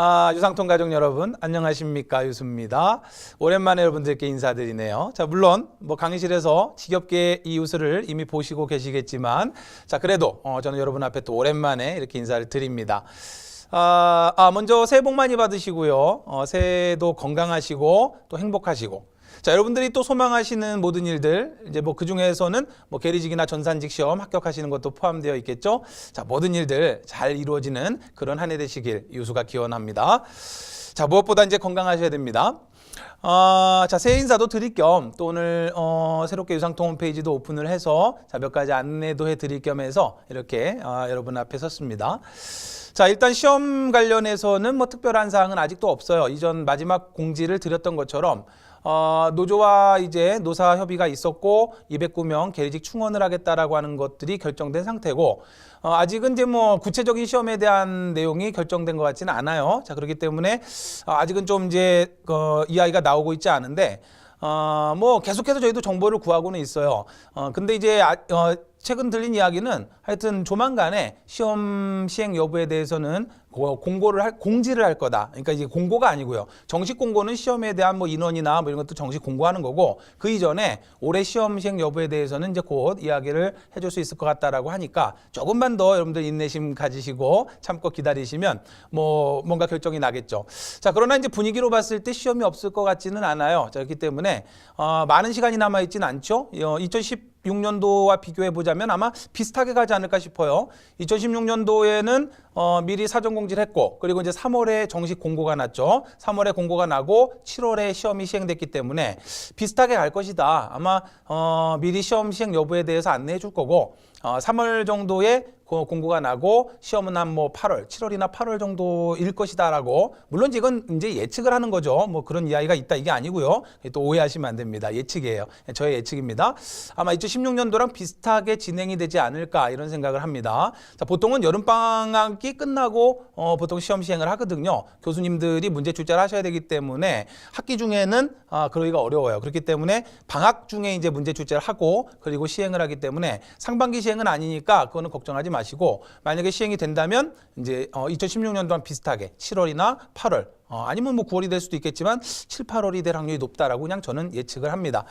아, 유상통 가족 여러분, 안녕하십니까. 유수입니다. 오랜만에 여러분들께 인사드리네요. 자, 물론, 뭐, 강의실에서 지겹게 이 유수를 이미 보시고 계시겠지만, 자, 그래도, 어, 저는 여러분 앞에 또 오랜만에 이렇게 인사를 드립니다. 아, 아, 먼저 새해 복 많이 받으시고요. 어, 새해도 건강하시고, 또 행복하시고, 자, 여러분들이 또 소망하시는 모든 일들, 이제 뭐 그 중에서는 뭐 계리직이나 전산직 시험 합격하시는 것도 포함되어 있겠죠. 자, 모든 일들 잘 이루어지는 그런 한 해 되시길 유수가 기원합니다. 자, 무엇보다 이제 건강하셔야 됩니다. 어, 자, 새해 인사도 드릴 겸 또 오늘 어, 새롭게 유상통 홈페이지도 오픈을 해서 자, 몇 가지 안내도 해 드릴 겸 해서 이렇게 어, 여러분 앞에 섰습니다. 자, 일단 시험 관련해서는 뭐 특별한 사항은 아직도 없어요. 이전 마지막 공지를 드렸던 것처럼 어, 노조와 이제 노사 협의가 있었고 209명 계리직 충원을 하겠다라고 하는 것들이 결정된 상태고 어, 아직은 이제 뭐 구체적인 시험에 대한 내용이 결정된 것 같지는 않아요. 자 그렇기 때문에 어, 아직은 좀 이제 어, 이야기가 나오고 있지 않은데 어, 뭐 계속해서 저희도 정보를 구하고는 있어요. 어, 근데 이제 아, 어, 최근 들린 이야기는 하여튼 조만간에 시험 시행 여부에 대해서는 고- 공고를 할 공지를 할 거다. 그러니까 이제 공고가 아니고요. 정식 공고는 시험에 대한 뭐 인원이나 뭐 이런 것도 정식 공고하는 거고 그 이전에 올해 시험 시행 여부에 대해서는 이제 곧 이야기를 해줄 수 있을 것 같다라고 하니까 조금만 더 여러분들 인내심 가지시고 참고 기다리시면 뭐 뭔가 결정이 나겠죠. 자 그러나 이제 분위기로 봤을 때 시험이 없을 것 같지는 않아요. 자, 그렇기 때문에 어, 많은 시간이 남아 있지는 않죠. 어, 2010 6년도와 비교해 보자면 아마 비슷하게 가지 않을까 싶어요. 2016년도에는 어, 미리 사전 공지를 했고 그리고 이제 3월에 정식 공고가 났죠. 3월에 공고가 나고 7월에 시험이 시행됐기 때문에 비슷하게 갈 것이다. 아마 어, 미리 시험 시행 여부에 대해서 안내해 줄 거고 어, 3월 정도에 그 공고가 나고 시험은 한 뭐 8월, 7월이나 8월 정도일 것이다라고 물론 이건 이제 예측을 하는 거죠. 뭐 그런 이야기가 있다 이게 아니고요. 또 오해하시면 안 됩니다. 예측이에요. 저의 예측입니다. 아마 2016년도랑 비슷하게 진행이 되지 않을까 이런 생각을 합니다. 자, 보통은 여름 방학이 끝나고 어, 보통 시험 시행을 하거든요. 교수님들이 문제 출제를 하셔야 되기 때문에 학기 중에는 아, 그러기가 어려워요. 그렇기 때문에 방학 중에 이제 문제 출제를 하고 그리고 시행을 하기 때문에 상반기 시 행은 아니니까 그거는 걱정하지 마시고 만약에 시행이 된다면 이제 어, 2016년도랑 비슷하게 7월이나 8월 어, 아니면 뭐 9월이 될 수도 있겠지만 7, 8월이 될 확률이 높다라고 그냥 저는 예측을 합니다.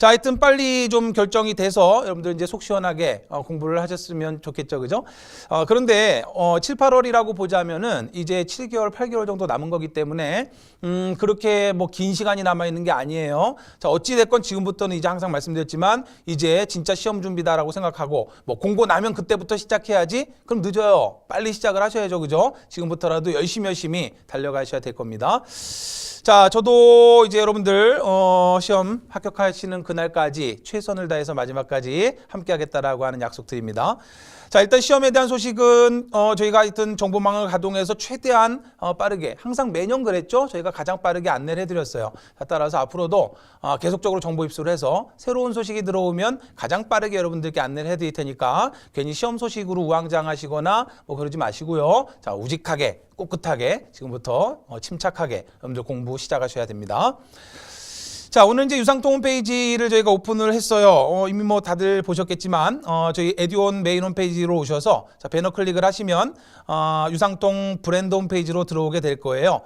자, 하여튼 빨리 좀 결정이 돼서 여러분들 이제 속 시원하게 어, 공부를 하셨으면 좋겠죠. 그죠? 어, 그런데 어, 7, 8월이라고 보자면은 이제 7개월, 8개월 정도 남은 거기 때문에 음, 그렇게 뭐 긴 시간이 남아 있는 게 아니에요. 자, 어찌 됐건 지금부터는 이제 항상 말씀드렸지만 이제 진짜 시험 준비다라고 생각하고 뭐 공고 나면 그때부터 시작해야지. 그럼 늦어요. 빨리 시작을 하셔야죠. 그죠? 지금부터라도 열심히 열심히 달려가셔야 될 겁니다. 자, 저도 이제 여러분들 어, 시험 합격하시는 그 날까지 최선을 다해서 마지막까지 함께하겠다라고 하는 약속 드립니다. 자, 일단 시험에 대한 소식은 어, 저희가 하여튼 정보망을 가동해서 최대한 어, 빠르게 항상 매년 그랬죠. 저희가 가장 빠르게 안내를 해드렸어요. 자, 따라서 앞으로도 어, 계속적으로 정보 입수를 해서 새로운 소식이 들어오면 가장 빠르게 여러분들께 안내를 해드릴 테니까 괜히 시험 소식으로 우왕좌왕하시거나 뭐 그러지 마시고요. 자, 우직하게 꿋꿋하게 지금부터 어, 침착하게 여러분들 공부 시작하셔야 됩니다. 자, 오늘 이제 유상통 홈페이지를 저희가 오픈을 했어요. 어, 이미 뭐 다들 보셨겠지만, 어, 저희 에듀온 메인 홈페이지로 오셔서 자, 배너 클릭을 하시면, 어, 유상통 브랜드 홈페이지로 들어오게 될 거예요.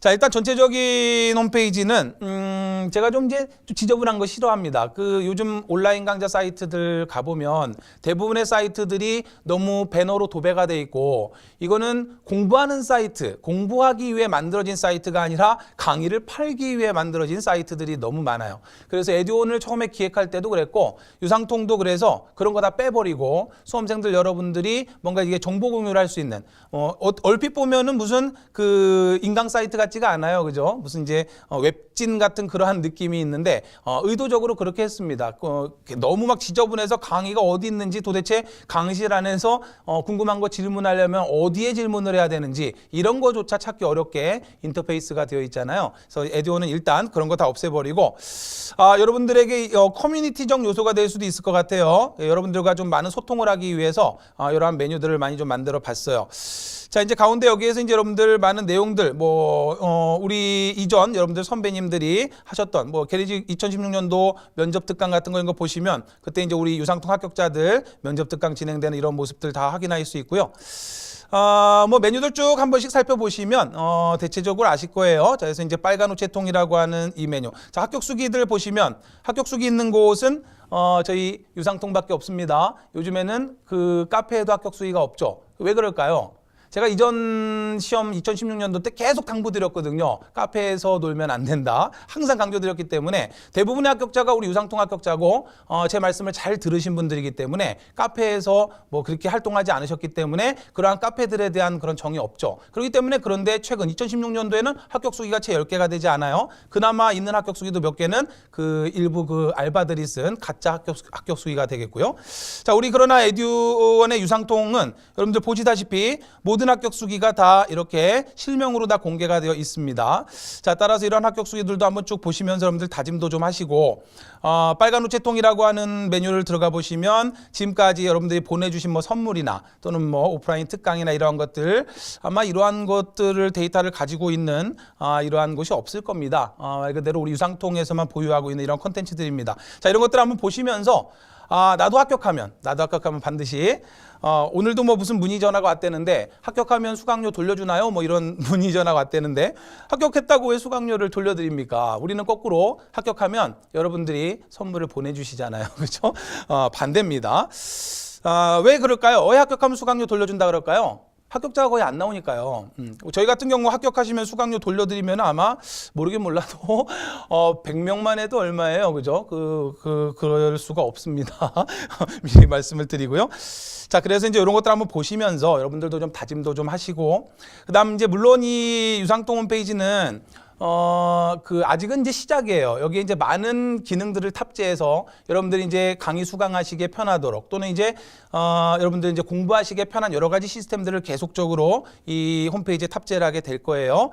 자, 일단 전체적인 홈페이지는, 음, 제가 좀 이제 좀 지저분한 거 싫어합니다. 그 요즘 온라인 강좌 사이트들 가보면 대부분의 사이트들이 너무 배너로 도배가 돼 있고, 이거는 공부하는 사이트, 공부하기 위해 만들어진 사이트가 아니라 강의를 팔기 위해 만들어진 사이트들이 너무 많아요. 그래서 에듀온을 처음에 기획할 때도 그랬고 유상통도 그래서 그런 거 다 빼버리고 수험생들 여러분들이 뭔가 이게 정보 공유를 할 수 있는 어, 어, 얼핏 보면은 무슨 그 인강 사이트 같지가 않아요, 그죠? 무슨 이제 어, 웹진 같은 그러한 느낌이 있는데 어, 의도적으로 그렇게 했습니다. 어, 너무 막 지저분해서 강의가 어디 있는지 도대체 강의실 안에서 어, 궁금한 거 질문하려면 어디에 질문을 해야 되는지 이런 거조차 찾기 어렵게 인터페이스가 되어 있잖아요. 그래서 에듀온은 일단 그런 거 다 없애버리고 버리고 아, 여러분들에게 어, 커뮤니티적 요소가 될 수도 있을 것 같아요. 예, 여러분들과 좀 많은 소통을 하기 위해서 아, 이러한 메뉴들을 많이 좀 만들어 봤어요. 자 이제 가운데 여기에서 이제 여러분들 많은 내용들 뭐 어, 우리 이전 여러분들 선배님들이 하셨던 뭐 게리지 2016년도 면접 특강 같은 거 이런 거 보시면 그때 이제 우리 유상통 합격자들 면접 특강 진행되는 이런 모습들 다 확인할 수 있고요. 어, 뭐 메뉴들 쭉 한 번씩 살펴보시면 어, 대체적으로 아실 거예요. 자, 그래서 이제 빨간 우체통이라고 하는 이 메뉴. 자, 합격 수기들 보시면 합격 수기 있는 곳은 어, 저희 유상통밖에 없습니다. 요즘에는 그 카페에도 합격 수기가 없죠. 왜 그럴까요? 제가 이전 시험 2016년도 때 계속 당부드렸거든요. 카페에서 놀면 안 된다. 항상 강조드렸기 때문에 대부분의 합격자가 우리 유상통 합격자고 어, 제 말씀을 잘 들으신 분들이기 때문에 카페에서 뭐 그렇게 활동하지 않으셨기 때문에 그러한 카페들에 대한 그런 정이 없죠. 그렇기 때문에 그런데 최근 2016년도에는 합격 수기가 채 10개가 되지 않아요. 그나마 있는 합격 수기도 몇 개는 그 일부 그 알바들이 쓴 가짜 합격, 수- 합격 수기가 되겠고요. 자, 우리 그러나 에듀원의 유상통은 여러분들 보시다시피 모든 합격 수기가 다 이렇게 실명으로 다 공개가 되어 있습니다. 자, 따라서 이런 합격 수기들도 한번 쭉 보시면서 여러분들 다짐도 좀 하시고 어, 빨간 우체통이라고 하는 메뉴를 들어가 보시면 지금까지 여러분들이 보내주신 뭐 선물이나 또는 뭐 오프라인 특강이나 이러한 것들 아마 이러한 것들을 데이터를 가지고 있는 아, 이러한 곳이 없을 겁니다. 아, 말 그대로 우리 유상통에서만 보유하고 있는 이런 컨텐츠들입니다. 자, 이런 것들 한번 보시면서 아, 나도 합격하면, 나도 합격하면 반드시, 어, 오늘도 뭐 무슨 문의 전화가 왔대는데, 합격하면 수강료 돌려주나요? 뭐 이런 문의 전화가 왔대는데, 합격했다고 왜 수강료를 돌려드립니까? 우리는 거꾸로 합격하면 여러분들이 선물을 보내주시잖아요. 그죠? 어, 반대입니다. 아, 왜 그럴까요? 왜 합격하면 수강료 돌려준다 그럴까요? 합격자가 거의 안 나오니까요. 음, 저희 같은 경우 합격하시면 수강료 돌려드리면 아마 모르긴 몰라도 어, 100명만 해도 얼마예요, 그죠? 그, 그 그럴 수가 없습니다. 미리 말씀을 드리고요. 자, 그래서 이제 이런 것들 한번 보시면서 여러분들도 좀 다짐도 좀 하시고, 그 다음 이제 물론 이 유상통 홈페이지는 어, 그, 아직은 이제 시작이에요. 여기에 이제 많은 기능들을 탑재해서 여러분들이 이제 강의 수강하시기에 편하도록 또는 이제, 어, 여러분들 이제 공부하시기에 편한 여러 가지 시스템들을 계속적으로 이 홈페이지에 탑재를 하게 될 거예요.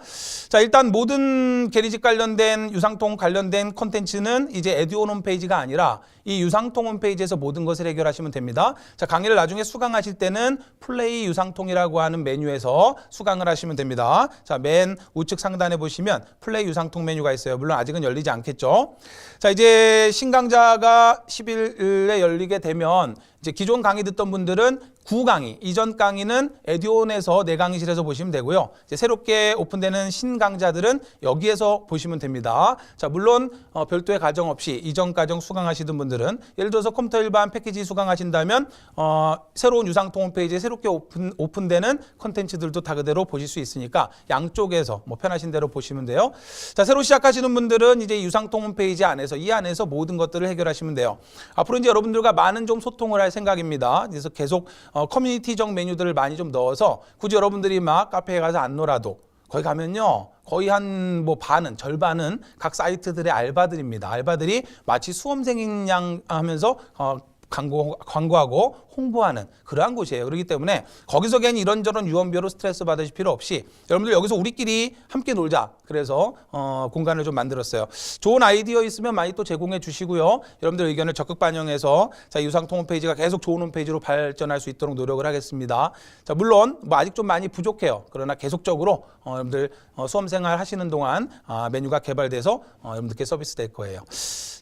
자, 일단 모든 게리직 관련된 유상통 관련된 콘텐츠는 이제 에듀온 홈페이지가 아니라 이 유상통 홈페이지에서 모든 것을 해결하시면 됩니다. 자, 강의를 나중에 수강하실 때는 플레이 유상통이라고 하는 메뉴에서 수강을 하시면 됩니다. 자, 맨 우측 상단에 보시면 플레이 유상통 메뉴가 있어요. 물론 아직은 열리지 않겠죠. 자, 이제 신강자가 10일에 열리게 되면 이제 기존 강의 듣던 분들은 구 강의, 이전 강의는 에듀온에서 내 강의실에서 보시면 되고요. 이제 새롭게 오픈되는 신강자들은 여기에서 보시면 됩니다. 자, 물론 어, 별도의 가정 없이 이전 과정 수강하시던 분들은 예를 들어서 컴퓨터 일반 패키지 수강하신다면 어, 새로운 유상통 홈페이지에 새롭게 오픈, 오픈되는 컨텐츠들도 다 그대로 보실 수 있으니까 양쪽에서 뭐 편하신 대로 보시면 돼요. 자, 새로 시작하시는 분들은 이제 유상통 홈페이지 안에서 이 안에서 모든 것들을 해결하시면 돼요. 앞으로 이제 여러분들과 많은 좀 소통을 할 생각입니다. 그래서 계속 어, 커뮤니티적 메뉴들을 많이 좀 넣어서 굳이 여러분들이 막 카페에 가서 안 놀아도 거기 가면요. 거의 한 뭐 반은 절반은 각 사이트들의 알바들입니다. 알바들이 마치 수험생인 양 하면서 어 광고, 광고하고 홍보하는 그러한 곳이에요. 그렇기 때문에 거기서 괜히 이런저런 유언비어로 스트레스 받으실 필요 없이 여러분들 여기서 우리끼리 함께 놀자. 그래서 어, 공간을 좀 만들었어요. 좋은 아이디어 있으면 많이 또 제공해 주시고요. 여러분들 의견을 적극 반영해서 자, 유상통 홈페이지가 계속 좋은 홈페이지로 발전할 수 있도록 노력을 하겠습니다. 자, 물론 뭐 아직 좀 많이 부족해요. 그러나 계속적으로 어, 여러분들 어, 수험생활 하시는 동안 아, 메뉴가 개발돼서 어, 여러분들께 서비스 될 거예요.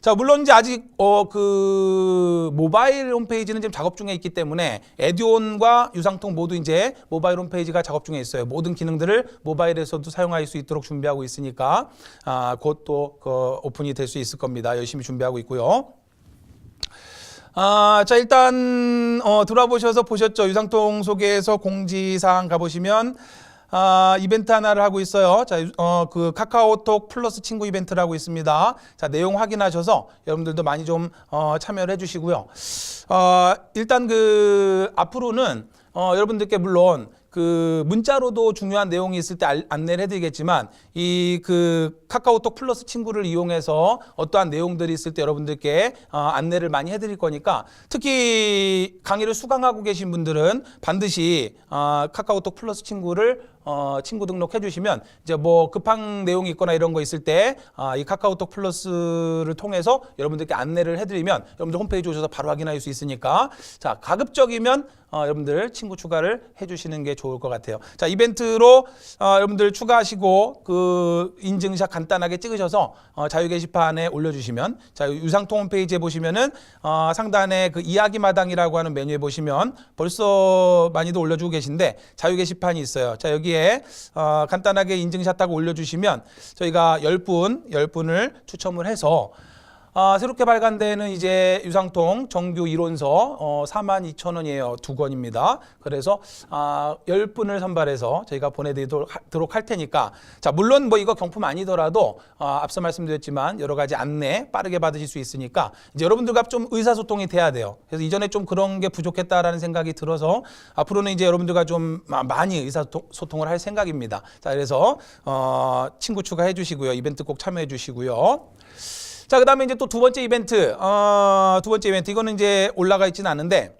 자, 물론 이제 아직 어 그 모바일 홈페이지는 지금 작업 중에 있기 때문에 에듀온과 유상통 모두 이제 모바일 홈페이지가 작업 중에 있어요. 모든 기능들을 모바일에서도 사용할 수 있도록 준비하고 있으니까 아, 곧또 그 오픈이 될 수 있을 겁니다. 열심히 준비하고 있고요. 아, 자 일단 어, 들어보셔서 보셨죠. 유상통 소개에서 공지사항 가보시면 아, 이벤트 하나를 하고 있어요. 자, 어, 그 카카오톡 플러스 친구 이벤트를 하고 있습니다. 자, 내용 확인하셔서 여러분들도 많이 좀 어, 참여를 해주시고요. 어, 일단 그 앞으로는 어, 여러분들께 물론 그 문자로도 중요한 내용이 있을 때 알- 안내를 해드리겠지만 이 그 카카오톡 플러스 친구를 이용해서 어떠한 내용들이 있을 때 여러분들께 어, 안내를 많이 해드릴 거니까 특히 강의를 수강하고 계신 분들은 반드시 어, 카카오톡 플러스 친구를 어, 친구 등록해 주시면 이제 뭐 급한 내용이 있거나 이런 거 있을 때 아, 이 카카오톡 플러스를 통해서 여러분들께 안내를 해드리면 여러분들 홈페이지 오셔서 바로 확인할 수 있으니까 자 가급적이면 어, 여러분들 친구 추가를 해주시는 게 좋을 것 같아요. 자 이벤트로 어, 여러분들 추가하시고 그 인증샷 간단하게 찍으셔서 어, 자유 게시판에 올려주시면 자 유상통 홈페이지에 보시면은 어, 상단에 그 이야기 마당이라고 하는 메뉴에 보시면 벌써 많이도 올려주고 계신데 자유 게시판이 있어요. 자 여기 에 어, 간단하게 인증샷 하고 올려주시면 저희가 10분 10분을 추첨을 해서 아, 새롭게 발간되는 이제 유상통 정규 이론서 어, 42,000원이에요. 두 권입니다. 그래서 아, 10분을 선발해서 저희가 보내드리도록 할 테니까 자, 물론 뭐 이거 경품 아니더라도 아, 앞서 말씀드렸지만 여러 가지 안내 빠르게 받으실 수 있으니까 이제 여러분들과 좀 의사소통이 돼야 돼요. 그래서 이전에 좀 그런 게 부족했다라는 생각이 들어서 앞으로는 이제 여러분들과 좀 마- 많이 의사소통을 할 생각입니다. 자, 그래서 어, 친구 추가해 주시고요. 이벤트 꼭 참여해 주시고요. 자, 그 다음에 이제 또 두 번째 이벤트, 어, 두 번째 이벤트. 이거는 이제 올라가 있지는 않은데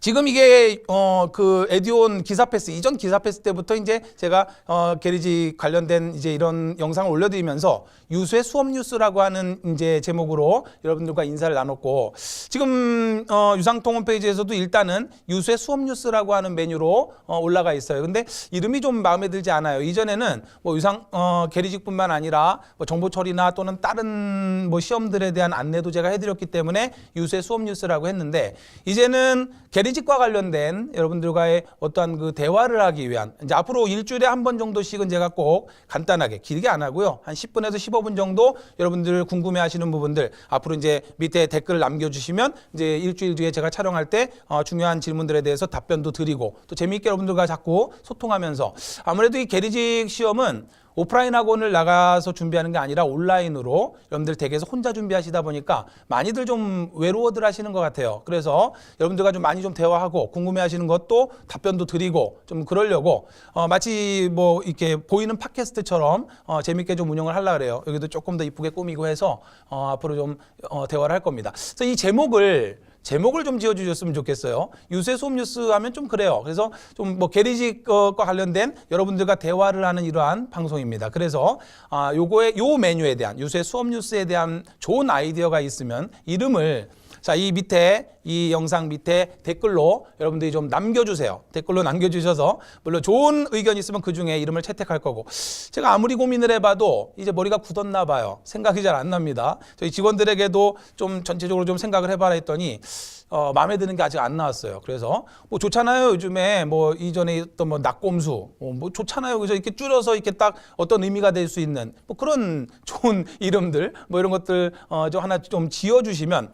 지금 이게 어 그 에듀온 기사 패스 이전 기사 패스 때부터 이제 제가 어 게리지 관련된 이제 이런 영상을 올려드리면서 유수의 수업 뉴스라고 하는 이제 제목으로 여러분들과 인사를 나눴고 지금 어 유상통 홈페이지에서도 일단은 유수의 수업 뉴스라고 하는 메뉴로 어 올라가 있어요. 근데 이름이 좀 마음에 들지 않아요. 이전에는 뭐 유상 어 게리직뿐만 아니라 뭐 정보 처리나 또는 다른 뭐 시험들에 대한 안내도 제가 해드렸기 때문에 유수의 수업 뉴스라고 했는데 이제는 게리직과 관련된 여러분들과의 어떠한 그 대화를 하기 위한 이제 앞으로 일주일에 한 번 정도씩은 제가 꼭 간단하게 길게 안 하고요. 한 10분에서 15분 정도 여러분들 궁금해 하시는 부분들 앞으로 이제 밑에 댓글을 남겨 주시면 이제 일주일 뒤에 제가 촬영할 때 어, 중요한 질문들에 대해서 답변도 드리고 또 재미있게 여러분들과 자꾸 소통하면서 아무래도 이 게리직 시험은 오프라인 학원을 나가서 준비하는 게 아니라 온라인으로 여러분들 댁에서 혼자 준비하시다 보니까 많이들 좀 외로워들 하시는 것 같아요. 그래서 여러분들과 좀 많이 좀 대화하고 궁금해 하시는 것도 답변도 드리고 좀 그러려고 어, 마치 뭐 이렇게 보이는 팟캐스트처럼 어, 재밌게 좀 운영을 하려고 그래요. 여기도 조금 더 이쁘게 꾸미고 해서 어, 앞으로 좀 어, 대화를 할 겁니다. 그래서 이 제목을 제목을 좀 지어주셨으면 좋겠어요. 유세 수업 뉴스 하면 좀 그래요. 그래서 좀 뭐 게리직과 관련된 여러분들과 대화를 하는 이러한 방송입니다. 그래서 아 요거에 요 메뉴에 대한 유세 수업 뉴스에 대한 좋은 아이디어가 있으면 이름을 자, 이 밑에 이 영상 밑에 댓글로 여러분들이 좀 남겨주세요. 댓글로 남겨주셔서 물론 좋은 의견 있으면 그 중에 이름을 채택할 거고 제가 아무리 고민을 해봐도 이제 머리가 굳었나 봐요. 생각이 잘 안 납니다. 저희 직원들에게도 좀 전체적으로 좀 생각을 해봐라 했더니 어, 마음에 드는 게 아직 안 나왔어요. 그래서 뭐 좋잖아요. 요즘에 뭐 이전에 있던 뭐 낙곰수 어, 뭐 좋잖아요. 그래서 이렇게 줄여서 이렇게 딱 어떤 의미가 될 수 있는 뭐 그런 좋은 이름들 뭐 이런 것들 어, 좀 하나 좀 지어주시면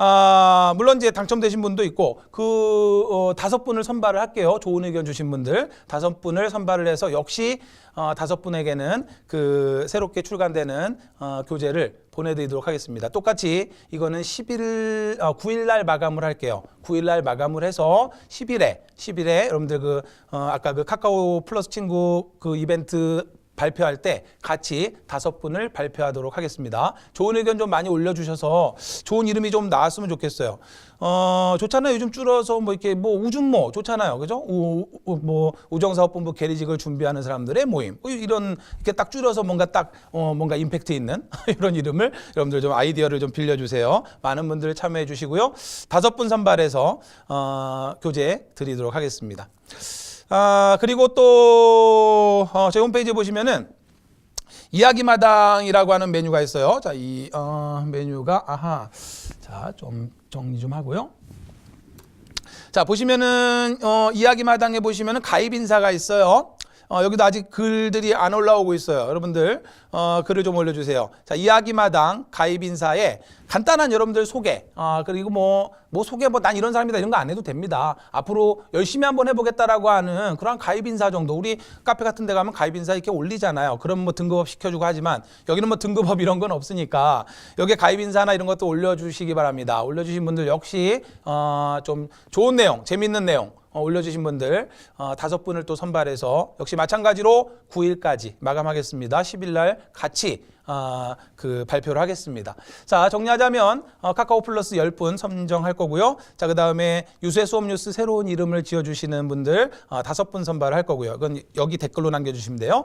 아, 물론 이제 당첨되신 분도 있고 그 어, 다섯 분을 선발을 할게요. 좋은 의견 주신 분들 다섯 분을 선발을 해서 역시 어, 다섯 분에게는 그 새롭게 출간되는 어, 교재를 보내드리도록 하겠습니다. 똑같이 이거는 11일, 어, 9일 날 마감을 할게요. 9일 날 마감을 해서 10일에 10일에 여러분들 그 어, 아까 그 카카오 플러스 친구 그 이벤트 발표할 때 같이 다섯 분을 발표하도록 하겠습니다. 좋은 의견 좀 많이 올려주셔서 좋은 이름이 좀 나왔으면 좋겠어요. 어, 좋잖아요. 요즘 줄어서 뭐 이렇게 뭐 우준모 좋잖아요. 그죠? 우, 우, 뭐 우정사업본부 계리직을 준비하는 사람들의 모임. 뭐 이런 이렇게 딱 줄여서 뭔가 딱 어, 뭔가 임팩트 있는 이런 이름을 여러분들 좀 아이디어를 좀 빌려주세요. 많은 분들 참여해 주시고요. 다섯 분 선발해서 어, 교재 드리도록 하겠습니다. 아, 그리고 또, 어, 제 홈페이지에 보시면은, 이야기마당이라고 하는 메뉴가 있어요. 자, 이, 어, 메뉴가, 아하. 자, 좀 정리 좀 하고요. 자, 보시면은, 어, 이야기마당에 보시면은 가입 인사가 있어요. 어, 여기도 아직 글들이 안 올라오고 있어요. 여러분들, 어, 글을 좀 올려주세요. 자, 이야기마당 가입 인사에 간단한 여러분들 소개, 아, 그리고 뭐, 뭐 소개, 뭐 난 이런 사람이다 이런 거 안 해도 됩니다. 앞으로 열심히 한번 해보겠다라고 하는 그런 가입 인사 정도. 우리 카페 같은 데 가면 가입 인사 이렇게 올리잖아요. 그럼 뭐 등급업 시켜주고 하지만 여기는 뭐 등급업 이런 건 없으니까 여기에 가입 인사나 이런 것도 올려주시기 바랍니다. 올려주신 분들 역시, 어, 좀 좋은 내용, 재밌는 내용, 어, 올려주신 분들 어, 다섯 분을 또 선발해서 역시 마찬가지로 9일까지 마감하겠습니다. 10일 날 같이 아, 그 발표를 하겠습니다. 자, 정리하자면 어, 카카오 플러스 10분 선정할 거고요. 자, 그다음에 유수의 수업 뉴스 새로운 이름을 지어 주시는 분들 어, 다섯 분 선발할 거고요. 그건 여기 댓글로 남겨 주시면 돼요.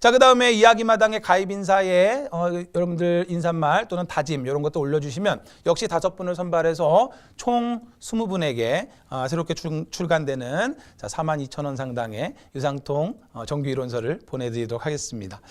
자, 그다음에 이야기마당의 가입 인사에 어, 여러분들 인사말 또는 다짐 이런 것도 올려 주시면 역시 다섯 분을 선발해서 총 20분에게 아, 새롭게 출, 출간되는 자, 42,000원 상당의 유상통 어, 정규 이론서를 보내 드리도록 하겠습니다.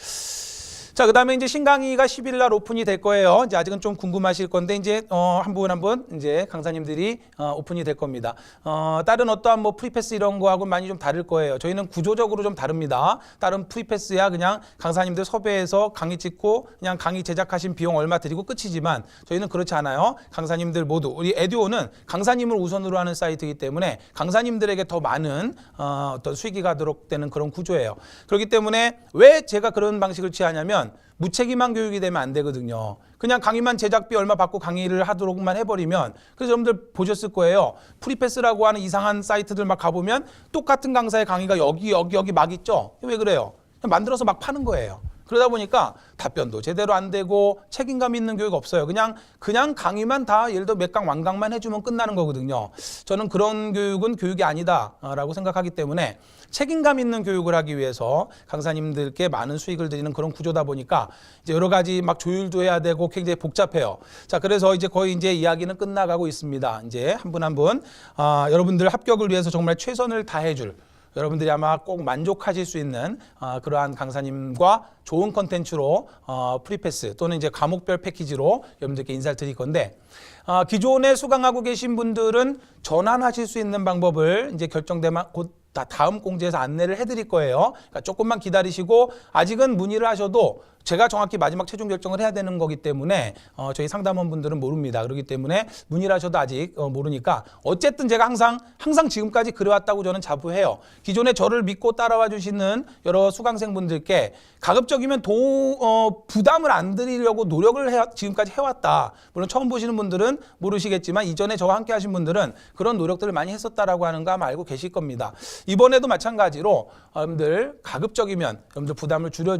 자, 그다음에 이제 신강의가 10일 날 오픈이 될 거예요. 이제 아직은 좀 궁금하실 건데 이제 어, 한 분 한 분 이제 강사님들이 어, 오픈이 될 겁니다. 어, 다른 어떠한 뭐 프리패스 이런 거하고 많이 좀 다를 거예요. 저희는 구조적으로 좀 다릅니다. 다른 프리패스야 그냥 강사님들 섭외해서 강의 찍고 그냥 강의 제작하신 비용 얼마 드리고 끝이지만 저희는 그렇지 않아요. 강사님들 모두 우리 에듀오는 강사님을 우선으로 하는 사이트이기 때문에 강사님들에게 더 많은 어, 어떤 수익이 가도록 되는 그런 구조예요. 그렇기 때문에 왜 제가 그런 방식을 취하냐면 무책임한 교육이 되면 안 되거든요. 그냥 강의만 제작비 얼마 받고 강의를 하도록만 해버리면 그래서 여러분들 보셨을 거예요. 프리패스라고 하는 이상한 사이트들 막 가보면 똑같은 강사의 강의가 여기 여기 여기 막 있죠. 왜 그래요? 만들어서 막 파는 거예요. 그러다 보니까 답변도 제대로 안 되고 책임감 있는 교육 없어요. 그냥 그냥 강의만 다 예를 들어 몇 강 완강만 해주면 끝나는 거거든요. 저는 그런 교육은 교육이 아니다라고 생각하기 때문에 책임감 있는 교육을 하기 위해서 강사님들께 많은 수익을 드리는 그런 구조다 보니까 이제 여러 가지 막 조율도 해야 되고 굉장히 복잡해요. 자 그래서 이제 거의 이제 이야기는 끝나가고 있습니다. 이제 한 분 한분 아, 여러분들 합격을 위해서 정말 최선을 다해줄 여러분들이 아마 꼭 만족하실 수 있는 어, 그러한 강사님과 좋은 컨텐츠로 어, 프리패스 또는 이제 과목별 패키지로 여러분들께 인사를 드릴 건데 어, 기존에 수강하고 계신 분들은 전환하실 수 있는 방법을 이제 결정되면 곧 다 다음 공지에서 안내를 해드릴 거예요. 그러니까 조금만 기다리시고 아직은 문의를 하셔도 제가 정확히 마지막 최종 결정을 해야 되는 거기 때문에 어, 저희 상담원 분들은 모릅니다. 그렇기 때문에 문의를 하셔도 아직 어, 모르니까 어쨌든 제가 항상 항상 지금까지 그래왔다고 저는 자부해요. 기존에 저를 믿고 따라와 주시는 여러 수강생 분들께 가급적이면 도 어, 부담을 안 드리려고 노력을 해 지금까지 해왔다. 물론 처음 보시는 분들은 모르시겠지만 이전에 저와 함께 하신 분들은 그런 노력들을 많이 했었다라고 하는 거 아마 알고 계실 겁니다. 이번에도 마찬가지로 어, 여러분들 가급적이면 여러분들 부담을 줄여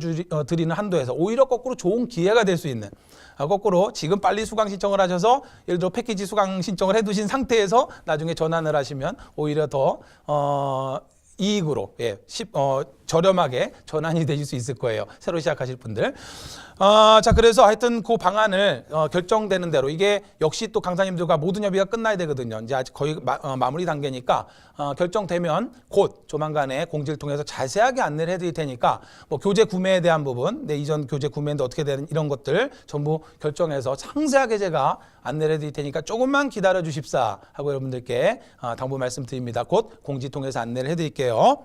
드리는 한도에서 오히려 거꾸로 좋은 기회가 될 수 있는 아, 거꾸로 지금 빨리 수강 신청을 하셔서 예를 들어 패키지 수강 신청을 해두신 상태에서 나중에 전환을 하시면 오히려 더 어, 이익으로 예, 십, 어, 저렴하게 전환이 되실 수 있을 거예요. 새로 시작하실 분들. 어, 자 그래서 하여튼 그 방안을 어, 결정되는 대로 이게 역시 또 강사님들과 모든 협의가 끝나야 되거든요. 이제 아직 거의 마, 어, 마무리 단계니까 어, 결정되면 곧 조만간에 공지를 통해서 자세하게 안내를 해드릴 테니까 뭐 교재 구매에 대한 부분, 내 이전 교재 구매인데 어떻게 되는 이런 것들 전부 결정해서 상세하게 제가 안내를 해드릴 테니까 조금만 기다려 주십사 하고 여러분들께 어, 당부 말씀드립니다. 곧 공지 통해서 안내를 해드릴게요.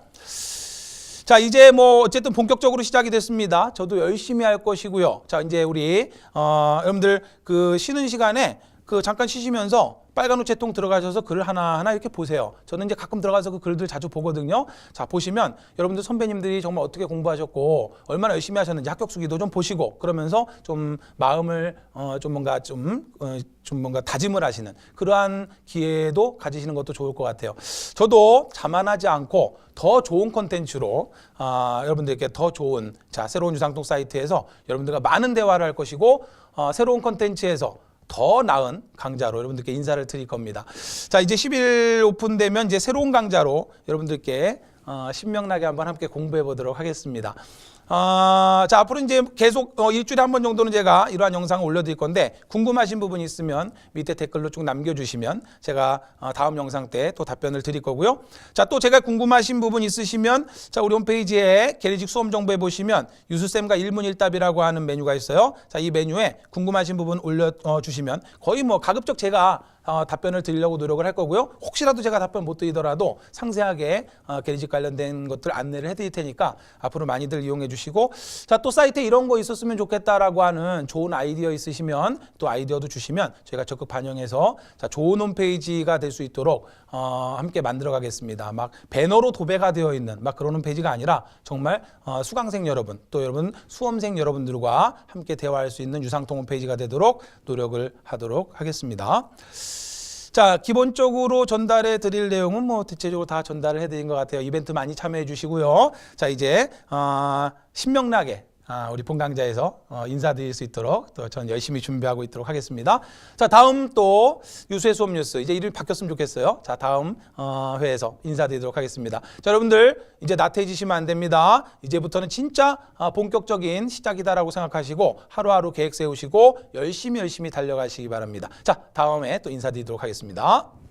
자 이제 뭐 어쨌든 본격적으로 시작이 됐습니다. 저도 열심히 할 것이고요. 자 이제 우리 어, 여러분들 그 쉬는 시간에 그 잠깐 쉬시면서 빨간 우체통 들어가셔서 글을 하나하나 이렇게 보세요. 저는 이제 가끔 들어가서 그 글들 자주 보거든요. 자, 보시면 여러분들 선배님들이 정말 어떻게 공부하셨고 얼마나 열심히 하셨는지 합격 수기도 좀 보시고 그러면서 좀 마음을 어, 좀 뭔가 좀, 어, 좀 뭔가 다짐을 하시는 그러한 기회도 가지시는 것도 좋을 것 같아요. 저도 자만하지 않고 더 좋은 컨텐츠로 아, 여러분들께 더 좋은 자 새로운 유상통 사이트에서 여러분들과 많은 대화를 할 것이고 어, 새로운 컨텐츠에서 더 나은 강자로 여러분들께 인사를 드릴 겁니다. 자, 이제 10일 오픈되면 이제 새로운 강자로 여러분들께 어, 신명나게 한번 함께 공부해 보도록 하겠습니다. 어, 자, 앞으로 이제 계속 어, 일주일에 한 번 정도는 제가 이러한 영상을 올려드릴 건데 궁금하신 부분이 있으면 밑에 댓글로 쭉 남겨주시면 제가 어, 다음 영상 때 또 답변을 드릴 거고요. 자, 또 제가 궁금하신 부분 있으시면 자, 우리 홈페이지에 게리직 수험 정보에 보시면 유수쌤과 일문일답이라고 하는 메뉴가 있어요. 자, 이 메뉴에 궁금하신 부분 올려주시면 거의 뭐 가급적 제가 어, 답변을 드리려고 노력을 할 거고요. 혹시라도 제가 답변 못 드리더라도 상세하게 어, 게리직 관련된 것들 안내를 해드릴 테니까 앞으로 많이들 이용해 주시고 자 또 사이트에 이런 거 있었으면 좋겠다라고 하는 좋은 아이디어 있으시면 또 아이디어도 주시면 저희가 적극 반영해서 자 좋은 홈페이지가 될 수 있도록 어, 함께 만들어 가겠습니다. 막 배너로 도배가 되어 있는 막 그런 홈페이지가 아니라 정말 어, 수강생 여러분 또 여러분 수험생 여러분들과 함께 대화할 수 있는 유상통 홈페이지가 되도록 노력을 하도록 하겠습니다. 자, 기본적으로 전달해 드릴 내용은 뭐 대체적으로 다 전달을 해 드린 것 같아요. 이벤트 많이 참여해 주시고요. 자, 이제 어, 신명나게 아, 우리 본 강좌에서 어, 인사드릴 수 있도록 또 전 열심히 준비하고 있도록 하겠습니다. 자, 다음 또 유수의 수업 뉴스 이제 이름이 바뀌었으면 좋겠어요. 자, 다음 어, 회에서 인사드리도록 하겠습니다. 자, 여러분들 이제 나태해지시면 안 됩니다. 이제부터는 진짜 아, 본격적인 시작이다라고 생각하시고 하루하루 계획 세우시고 열심히 열심히 달려가시기 바랍니다. 자, 다음에 또 인사드리도록 하겠습니다.